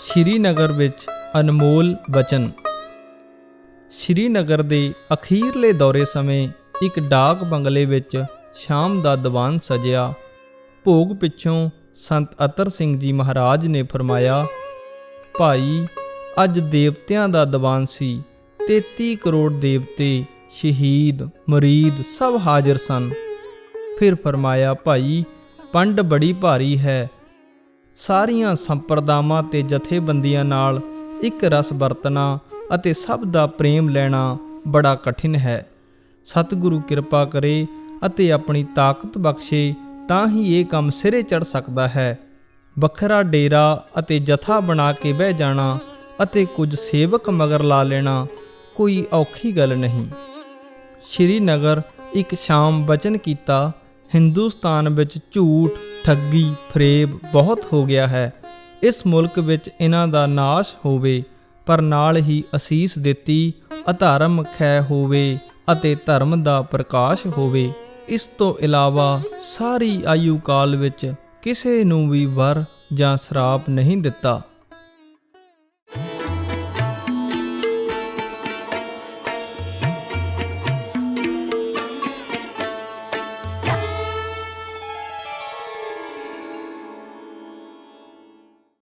ਸ਼੍ਰੀਨਗਰ ਵਿੱਚ ਅਨਮੋਲ ਬਚਨ। ਸ਼੍ਰੀਨਗਰ ਦੇ ਅਖੀਰਲੇ ਦੌਰੇ ਸਮੇਂ ਇੱਕ ਡਾਕ ਬੰਗਲੇ ਵਿੱਚ ਸ਼ਾਮ ਦਾ ਦੀਵਾਨ ਸਜਿਆ। ਭੋਗ ਪਿੱਛੋਂ ਸੰਤ ਅਤਰ ਸਿੰਘ ਜੀ ਮਹਾਰਾਜ ਨੇ ਫਰਮਾਇਆ, ਭਾਈ, ਅੱਜ ਦੇਵਤਿਆਂ ਦਾ ਦੀਵਾਨ ਸੀ 33 ਕਰੋੜ ਦੇਵਤੇ, ਸ਼ਹੀਦ, ਮਰੀਦ ਸਭ ਹਾਜ਼ਰ ਸਨ। ਫਿਰ ਫਰਮਾਇਆ, ਭਾਈ, ਪੰਡ ਬੜੀ ਭਾਰੀ ਹੈ ਸਾਰੀਆਂ ਸੰਪਰਦਾਵਾਂ ਤੇ ਜਥੇਬੰਦੀਆਂ ਨਾਲ ਇੱਕ ਰਸ ਵਰਤਣਾ ਅਤੇ ਸਭ ਦਾ ਪ੍ਰੇਮ ਲੈਣਾ ਬੜਾ ਕਠਿਨ ਹੈ। ਸਤਿਗੁਰੂ ਕਿਰਪਾ ਕਰੇ ਅਤੇ ਆਪਣੀ ਤਾਕਤ ਬਖਸ਼ੇ ਤਾਂ ਹੀ ਇਹ ਕੰਮ ਸਿਰੇ ਚੜ ਸਕਦਾ ਹੈ। ਵੱਖਰਾ ਡੇਰਾ ਅਤੇ ਜਥਾ ਬਣਾ ਕੇ ਬਹਿ ਜਾਣਾ ਅਤੇ ਕੁਝ ਸੇਵਕ ਮਗਰ ਲਾ ਲੈਣਾ ਕੋਈ ਔਖੀ ਗੱਲ ਨਹੀਂ। ਸ਼੍ਰੀਨਗਰ ਇੱਕ ਸ਼ਾਮ ਬਚਨ ਕੀਤਾ ਹਿੰਦੁਸਤਾਨ ਵਿੱਚ ਝੂਠ, ਠੱਗੀ, ਫਰੇਬ ਬਹੁਤ ਹੋ ਗਿਆ ਹੈ। ਇਸ ਮੁਲਕ ਵਿੱਚ ਇਹਨਾਂ ਦਾ ਨਾਸ਼ ਹੋਵੇ, ਪਰ ਨਾਲ ਹੀ ਅਸੀਸ ਦਿੱਤੀ, ਅਧਰਮ ਖੈ ਹੋਵੇ ਅਤੇ ਧਰਮ ਦਾ ਪ੍ਰਕਾਸ਼ ਹੋਵੇ। ਇਸ ਤੋਂ ਇਲਾਵਾ ਸਾਰੀ ਆਯੂ ਕਾਲ ਵਿੱਚ ਕਿਸੇ ਨੂੰ ਵੀ ਵਰ ਜਾਂ ਸ਼ਰਾਪ ਨਹੀਂ ਦਿੱਤਾ।